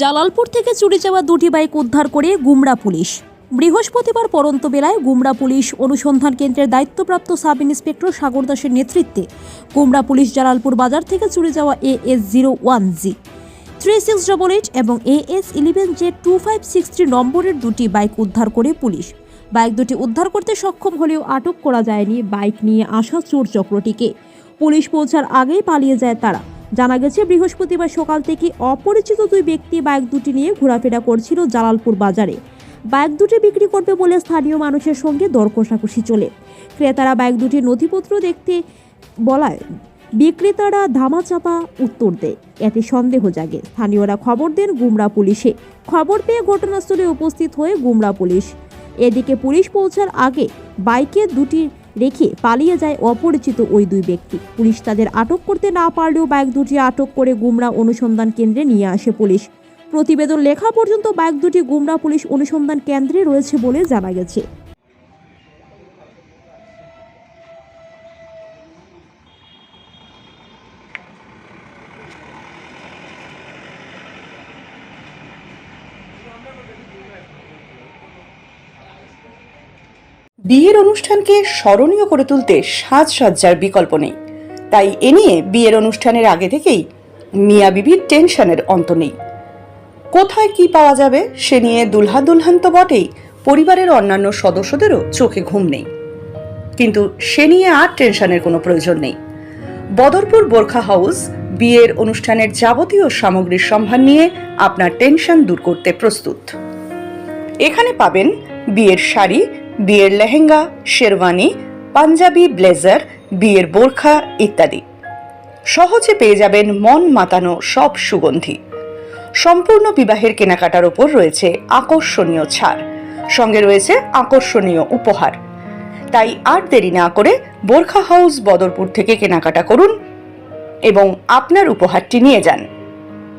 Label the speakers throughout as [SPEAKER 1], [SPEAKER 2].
[SPEAKER 1] জালালপুর থেকে চুরি যাওয়া দুটি বাইক উদ্ধার করে গুমরা পুলিশ। বৃহস্পতিবার পরন্ত বেলায় গুমরা পুলিশ অনুসন্ধান কেন্দ্রের দায়িত্বপ্রাপ্ত সাব ইন্সপেক্টর সাগর দাসের নেতৃত্বে গুমরা পুলিশ জালালপুর বাজার থেকে চুরি যাওয়া A S zero one G three six double eight এবং A S eleven J two five six three নম্বরের দুটি বাইক উদ্ধার করে পুলিশ। বাইক দুটি উদ্ধার করতে সক্ষম হলেও আটক করা যায়নি। বাইক নিয়ে আসা চোর চক্রটিকে। পুলিশ পৌঁছার আগেই পালিয়ে যায় তারা। জানা গেছে, বৃহস্পতিবার সকাল থেকে অপরিচিত দুই ব্যক্তি বাইক দুটি নিয়ে ঘোরাফেরা করছিল জালালপুর বাজারে। বাইক দুটি বিক্রি করবে বলে স্থানীয় মানুষের সঙ্গে দর কষাকষি চলে। ক্রেতারা বাইক দুটির নথিপত্র দেখতে বলায়, বিক্রেতারা ধামাচাপা উত্তর দেয়। এতে সন্দেহ জাগে। স্থানীয়রা খবর দেন গুমরা পুলিশে। খবর পেয়ে ঘটনাস্থলে উপস্থিত হয়ে গুমরা পুলিশ। এদিকে পুলিশ পৌঁছার আগে বাইকে দুটি রেখে পালিয়ে যায় অপরিচিত ওই দুই ব্যক্তি। পুলিশ তাদের আটক করতে না পারলেও বাইক দুটি আটক করে গুমরা অনুসন্ধান কেন্দ্রে নিয়ে আসে পুলিশ। প্রতিবেদন লেখা পর্যন্ত বাইক দুটি গুমরা পুলিশ অনুসন্ধান কেন্দ্রে রয়েছে বলে জানা গেছে।
[SPEAKER 2] বিয়ের অনুষ্ঠানকে স্মরণীয় করে তুলতে সাজসজ্জার বিকল্প নেই। তাই এ নিয়ে বিয়ের অনুষ্ঠানের আগে থেকেই মিয়া বিবির টেনশনের অন্ত নেই। কোথায় কি পাওয়া যাবে সে নিয়ে দুলহা দুলহান তো বটেই, পরিবারের অন্যান্য সদস্যদেরও চোখে ঘুম নেই। কিন্তু সে নিয়ে আর টেনশনের কোনো প্রয়োজন নেই। বদরপুর বোরখা হাউস বিয়ের অনুষ্ঠানের যাবতীয় সামগ্রীর সম্ভার নিয়ে আপনার টেনশন দূর করতে প্রস্তুত। এখানে পাবেন বিয়ের শাড়ি বিয়ের লেহেঙ্গা, শেরওয়ানি, পাঞ্জাবি, ব্লেজার, বিয়ের বোরখা ইত্যাদি। সহজে পেয়ে যাবেন মন মাতানো সব সুগন্ধি। সম্পূর্ণ বিবাহের কেনাকাটার ওপর রয়েছে আকর্ষণীয় ছাড়। সঙ্গে রয়েছে আকর্ষণীয় উপহার। তাই আর দেরি না করে বোরখা হাউস বদরপুর থেকে কেনাকাটা করুন এবং আপনার উপহারটি নিয়ে যান।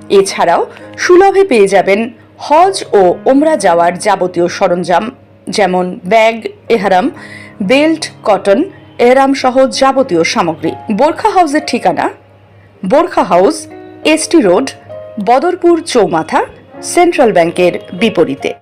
[SPEAKER 2] এছাড়াও সুলভে পেয়ে যাবেন হজ ও ওমরা যাওয়ার যাবতীয় সরঞ্জাম যেমন ব্যাগ, এহারাম, বেল্ট, কটন, এহরাম সহ যাবতীয় সামগ্রী। বোরখা হাউসের ঠিকানা? Burqa house ST road, Badarpur চৌমাথা, সেন্ট্রাল ব্যাংকের বিপরীতে।